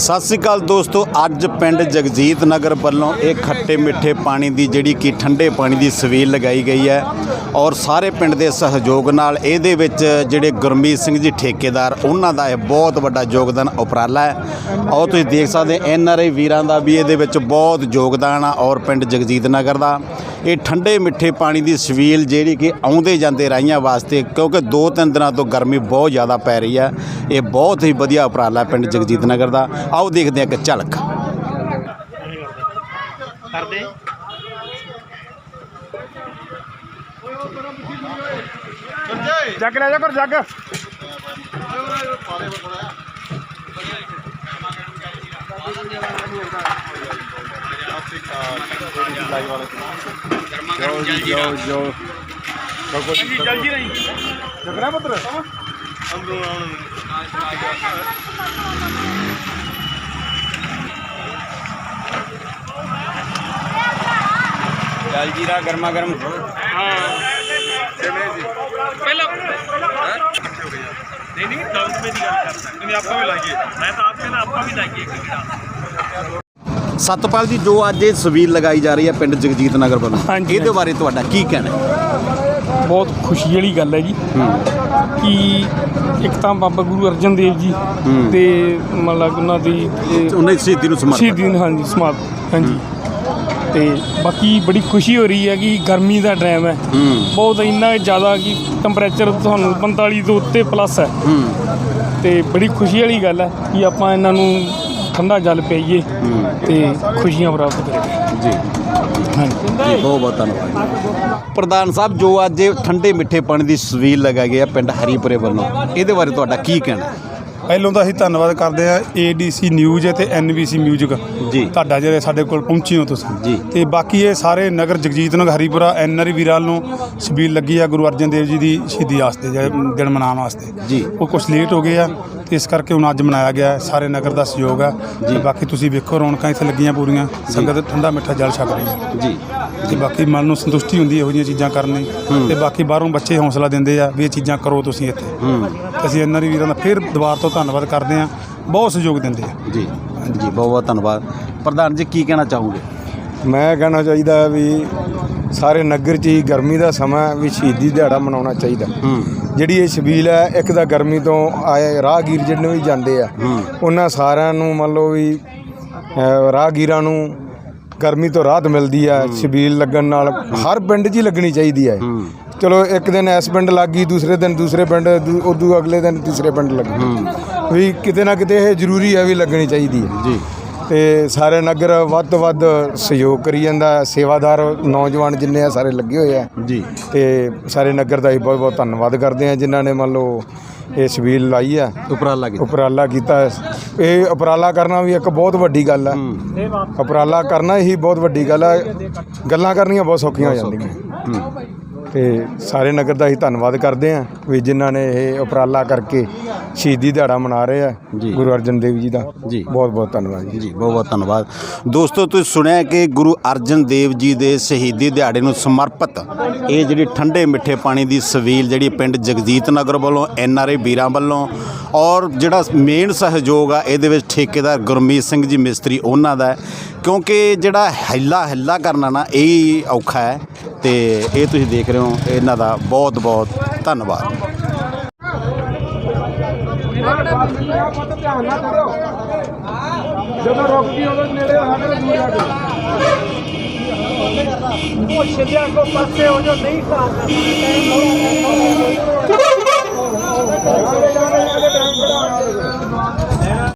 ਸਤਿ ਸ੍ਰੀ ਅਕਾਲ ਦੋਸਤੋ, ਅੱਜ ਪਿੰਡ ਜਗਜੀਤ ਨਗਰ ਵੱਲੋਂ ਇਹ ਖੱਟੇ ਮਿੱਠੇ ਪਾਣੀ ਦੀ ਜਿਹੜੀ ਕਿ ਠੰਡੇ ਪਾਣੀ ਦੀ ਸਵੀਲ ਲਗਾਈ ਗਈ ਹੈ ਔਰ ਸਾਰੇ ਪਿੰਡ ਦੇ ਸਹਿਯੋਗ ਨਾਲ ਇਹਦੇ ਵਿੱਚ ਜਿਹੜੇ ਗੁਰਮੀਤ ਸਿੰਘ ਜੀ ਠੇਕੇਦਾਰ, ਉਹਨਾਂ ਦਾ ਇਹ ਬਹੁਤ ਵੱਡਾ ਯੋਗਦਾਨ ਉਪਰਾਲਾ ਹੈ। ਔਰ ਤੁਸੀਂ ਦੇਖ ਸਕਦੇ ਐਨ ਆਰ ਆਈ ਵੀਰਾਂ ਦਾ ਵੀ ਇਹਦੇ ਵਿੱਚ ਬਹੁਤ ਯੋਗਦਾਨ ਆ ਔਰ ਪਿੰਡ ਜਗਜੀਤ ਨਗਰ ਦਾ। ਇਹ ਠੰਡੇ ਮਿੱਠੇ ਪਾਣੀ ਦੀ ਸਵੀਲ ਜਿਹੜੀ ਕਿ ਆਉਂਦੇ ਜਾਂਦੇ ਰਾਈਆਂ ਵਾਸਤੇ, ਕਿਉਂਕਿ ਦੋ ਤਿੰਨ ਦਿਨਾਂ ਤੋਂ ਗਰਮੀ ਬਹੁਤ ਜ਼ਿਆਦਾ ਪੈ ਰਹੀ ਹੈ। ਇਹ ਬਹੁਤ ਹੀ ਵਧੀਆ ਉਪਰਾਲਾ ਪਿੰਡ ਜਗਜੀਤ ਨਗਰ ਦਾ। ਆਓ ਦੇਖਦੇ ਹਾਂ ਇੱਕ ਝਲਕ ਕਰਦੇ ਜੱਗ ਲੈ ਜਾ ਕਰ ਜੱਗ ਜੀ ਜਾਓ ਜਲਦੀ ਨਹੀਂ ਜਗਰਾ ਪੁੱਤਰ ਜੀਰਾ ਗਰਮਾ ਗਰਮ। ਪਹਿਲਾਂ ਨਹੀਂ ਨਹੀਂ 10 ਰੁਪਏ ਦੀ ਗੱਲ ਕਰਦਾ। ਨਹੀਂ ਆਪਾਂ ਵੀ ਲਾਈਏ? ਮੈਂ ਤਾਂ ਆਪ ਕਹਿੰਦਾ ਆਪਾਂ ਵੀ ਲਾਈਏ ਇੱਕ ਗੇੜਾ ਸਤਪਾਲ ਜੀ ਜੋ ਅੱਜ ਇਹ ਸਵੀਲ ਲਗਾਈ ਜਾ ਰਹੀ ਹੈ ਪਿੰਡ ਜਗਜੀਤ ਨਗਰ ਵੱਲੋਂ ਹਾਂਜੀ, ਇਹਦੇ ਬਾਰੇ ਤੁਹਾਡਾ ਕੀ ਕਹਿਣਾ ਹੈ? ਬਹੁਤ ਖੁਸ਼ੀ ਵਾਲੀ ਗੱਲ ਹੈ ਜੀ ਕਿ ਇੱਕ ਤਾਂ ਬਾਬਾ ਗੁਰੂ ਅਰਜਨ ਦੇਵ ਜੀ ਤੇ ਮਤਲਬ ਉਹਨਾਂ ਦੀ ਇਹ ਉਹਨਾਂ ਦੀ ਸ਼ਹੀਦੀ ਨੂੰ ਸਮਰਪਿਤ ਸ਼ਹੀਦੀ ਨੂੰ ਹਾਂਜੀ ਸਮਾਪਤ ਹਾਂਜੀ। ਤੇ ਬਾਕੀ ਬੜੀ ਖੁਸ਼ੀ ਹੋ ਰਹੀ ਹੈ ਕਿ ਗਰਮੀ ਦਾ ਟਾਈਮ ਹੈ। ਬਹੁਤ ਇੰਨਾ ਜ਼ਿਆਦਾ ਕਿ ਟੈਂਪਰੇਚਰ ਤੁਹਾਨੂੰ 45 ਤੋਂ ਉੱਤੇ ਪਲੱਸ ਹੈ। ਤੇ ਬੜੀ ਖੁਸ਼ੀ ਵਾਲੀ ਗੱਲ ਹੈ ਕਿ ਆਪਾਂ ਇਹਨਾਂ ਨੂੰ ਠੰਡਾ ਜਲ ਪੀਈਏ ਤੇ ਖੁਸ਼ੀਆਂ ਪ੍ਰਾਪਤ ਕਰੀਏ। ਜੀ। ਹਾਂਜੀ। ਬਹੁਤ ਬਹੁਤ ਧੰਨਵਾਦ। ਪ੍ਰਧਾਨ ਸਾਹਿਬ ਜੋ ਅੱਜ ਠੰਡੇ ਮਿੱਠੇ ਪਾਣੀ ਦੀ ਸਵੀਲ ਲਗਾਈ ਗਈ ਹੈ ਪਿੰਡ ਹਰੀਪੁਰੇ ਵੱਲੋਂ ਇਹਦੇ ਬਾਰੇ ਤੁਹਾਡਾ ਕੀ ਕਹਿਣਾ ਹੈ? ਪਹਿਲੋਂ ਤਾਂ ਅਸੀਂ ਧੰਨਵਾਦ ਕਰਦੇ ਆ ਏਡੀਸੀ ਨਿਊਜ਼ ਤੇ ਐਨਬੀਸੀ ਮਿਊਜ਼ਿਕ ਜੀ। ਤੁਹਾਡਾ ਜਿਹੜੇ ਸਾਡੇ ਕੋਲ ਪਹੁੰਚੇ ਹੋ ਤੁਸੀਂ। ਜੀ। ਤੇ ਬਾਕੀ ਇਹ ਸਾਰੇ ਨਗਰ ਜਗਜੀਤ ਨਗਰ ਹਰੀਪੁਰਾ ਐਨਆਰਈ ਵੀਰਾਂ ਨੂੰ ਸਬੀਲ ਲੱਗੀ ਆ ਗੁਰੂ ਅਰਜਨ ਦੇਵ ਜੀ ਦੀ ਸ਼ਹੀਦੀ ਵਾਸਤੇ ਜਿਹੜੇ ਦਿਨ ਮਨਾਉਣ ਵਾਸਤੇ। ਜੀ। ਉਹ ਕੁਝ ਲੇਟ ਹੋ ਗਏ ਆ। ਇਸ ਕਰਕੇ ਹੁਣ ਅੱਜ ਮਨਾਇਆ ਗਿਆ ਹੈ। ਸਾਰੇ ਨਗਰ ਦਾ ਸਹਿਯੋਗ ਆ ਤੇ ਬਾਕੀ ਤੁਸੀਂ ਵੇਖੋ ਰੌਣਕਾਂ ਇੱਥੇ ਲੱਗੀਆਂ ਪੂਰੀਆਂ। ਸੰਗਤ ਠੰਡਾ ਮਿੱਠਾ ਜਲ ਛਕ ਰਹੀ ਹੈ। ਜੀ। ਤੇ ਬਾਕੀ ਮਨ ਨੂੰ ਸੰਤੁਸ਼ਟੀ ਹੁੰਦੀ ਹੈ ਇਹੋ ਜਿਹੀਆਂ ਚੀਜ਼ਾਂ ਕਰਨ ਦੀ ਤੇ ਬਾਕੀ ਬਾਹਰੋਂ ਬੱਚੇ ਹੌਸਲਾ ਦਿੰਦੇ ਆ ਵੀ ਇਹ ਚੀਜ਼ਾਂ ਕਰੋ ਤੁਸੀਂ ਇੱਥੇ। ਹੂੰ। ਤੇ ਅਸੀਂ ਇਹਨਾਂ ਦੀ ਵੀਰਾਂ ਦਾ ਫਿਰ ਦੁਬਾਰ ਤੋਂ ਧੰਨਵਾਦ ਕਰਦੇ ਆ ਬਹੁਤ ਸਹਿਯੋਗ ਦਿੰਦੇ ਆ। ਜੀ। ਜੀ। ਬਹੁਤ ਬਹੁਤ ਧੰਨਵਾਦ। ਪ੍ਰਧਾਨ ਜੀ ਕੀ ਕਹਿਣਾ ਚਾਹੋਗੇ? ਮੈਂ ਕਹਿਣਾ ਚਾਹੀਦਾ ਵੀ ਸਾਰੇ ਨਗਰ 'ਚ ਹੀ ਗਰਮੀ ਦਾ ਸਮਾਂ ਵੀ ਸ਼ਹੀਦੀ ਦਿਹਾੜਾ ਮਨਾਉਣਾ ਚਾਹੀਦਾ। ਜਿਹੜੀ ਇਹ ਛਬੀਲ ਹੈ ਇੱਕ ਤਾਂ ਗਰਮੀ ਤੋਂ ਆਏ ਰਾਹਗੀਰ ਜਿਹਨੇ ਵੀ ਜਾਂਦੇ ਆ ਉਹਨਾਂ ਸਾਰਿਆਂ ਨੂੰ ਮੰਨ ਲਓ ਵੀ ਰਾਹਗੀਰਾਂ ਨੂੰ ਗਰਮੀ ਤੋਂ ਰਾਹਤ ਮਿਲਦੀ ਆ ਛਬੀਲ ਲੱਗਣ ਨਾਲ ਹਰ ਪਿੰਡ 'ਚ ਹੀ ਲੱਗਣੀ ਚਾਹੀਦੀ ਹੈ। ਚਲੋ ਇੱਕ ਦਿਨ ਇਸ ਪਿੰਡ ਲੱਗ ਗਈ ਦੂਸਰੇ ਦਿਨ ਦੂਸਰੇ ਪਿੰਡ ਉਦੋਂ ਅਗਲੇ ਦਿਨ ਤੀਸਰੇ ਪਿੰਡ ਲੱਗੀ ਵੀ ਕਿਤੇ ਨਾ ਕਿਤੇ ਇਹ ਜ਼ਰੂਰੀ ਹੈ ਵੀ ਲੱਗਣੀ ਚਾਹੀਦੀ ਹੈ ਜੀ। ਤੇ ਸਾਰੇ ਨਗਰ ਵੱਧ ਤੋਂ ਵੱਧ ਸਹਿਯੋਗ ਕਰੀ ਜਾਂਦਾ ਸੇਵਾਦਾਰ ਨੌਜਵਾਨ ਜਿੰਨੇ ਆ ਸਾਰੇ ਲੱਗੇ ਹੋਏ ਆ। ਜੀ। ਤੇ ਸਾਰੇ ਨਗਰ ਦਾ ਹੀ ਬਹੁਤ ਬਹੁਤ ਧੰਨਵਾਦ ਕਰਦੇ ਆ ਜਿਨ੍ਹਾਂ ਨੇ ਮੰਨ ਲਓ ਇਹ ਛਬੀਲ ਲਾਈ ਆ। ਉਪਰਾਲਾ ਕੀਤਾ। ਉਪਰਾਲਾ ਕੀਤਾ ਹੈ। ਇਹ ਉਪਰਾਲਾ ਕਰਨਾ ਵੀ ਇੱਕ ਬਹੁਤ ਵੱਡੀ ਗੱਲ ਆ। ਉਪਰਾਲਾ ਕਰਨਾ ਹੀ ਬਹੁਤ ਵੱਡੀ ਗੱਲ ਆ। ਗੱਲਾਂ ਕਰਨੀਆਂ ਬਹੁਤ ਸੌਖੀਆਂ ਹੋ ਜਾਂਦੀਆਂ। ਤੇ ਸਾਰੇ ਨਗਰ ਦਾ ਹੀ ਧੰਨਵਾਦ ਕਰਦੇ ਆ ਵੀ ਜਿਨ੍ਹਾਂ ਨੇ ਇਹ ਉਪਰਾਲਾ ਕਰਕੇ ਸ਼ਹੀਦੀ ਦਿਹਾੜਾ ਮਨਾ ਰਹੇ ਆ ਜੀ। ਗੁਰੂ ਅਰਜਨ ਦੇਵ ਜੀ ਦਾ ਜੀ। ਬਹੁਤ ਬਹੁਤ ਧੰਨਵਾਦ ਜੀ ਜੀ ਬਹੁਤ ਬਹੁਤ ਧੰਨਵਾਦ ਦੋਸਤੋ ਤੁਸੀਂ ਸੁਣਿਆ ਕਿ ਗੁਰੂ ਅਰਜਨ ਦੇਵ ਜੀ ਦੇ ਸ਼ਹੀਦੀ ਦਿਹਾੜੇ ਨੂੰ ਸਮਰਪਿਤ ਇਹ ਜਿਹੜੀ ਠੰਡੇ ਮਿੱਠੇ ਪਾਣੀ ਦੀ ਸਵੀਲ ਜਿਹੜੀ ਪਿੰਡ ਜਗਜੀਤ ਨਗਰ ਵੱਲੋਂ ਐਨ ਆਰ ਆਈ ਵੀਰਾਂ ਵੱਲੋਂ ਔਰ ਜਿਹੜਾ ਮੇਨ ਸਹਿਯੋਗ ਆ ਇਹਦੇ ਵਿੱਚ ਠੇਕੇਦਾਰ ਗੁਰਮੀਤ ਸਿੰਘ ਜੀ ਮਿਸਤਰੀ ਉਹਨਾਂ ਦਾ ਹੈ। ਕਿਉਂਕਿ ਜਿਹੜਾ ਹਿੱਲਾ ਹਿੱਲਾ ਕਰਨਾ ਨਾ ਇਹ ਹੀ ਔਖਾ ਹੈ ਤੇ ਇਹ ਤੁਸੀਂ ਦੇਖ ਰਹੇ ਹੋ ਇਹਨਾਂ ਦਾ ਬਹੁਤ ਬਹੁਤ ਧੰਨਵਾਦ ਪੁੱਤ ਧਿਆਨ ਨਾਲ ਕਰੋ ਜਦੋਂ ਰੁਕ ਗਈ ਉਦੋਂ ਨੇੜੇ ਹੋ ਸਾਡੇ ਦੂਰ ਆ ਗਏ ਉਹ ਛਿੱਦਿਆ ਕੋ ਪਾਸੇ ਹੋ ਜੋ ਨਹੀਂ ਖਾਦਾ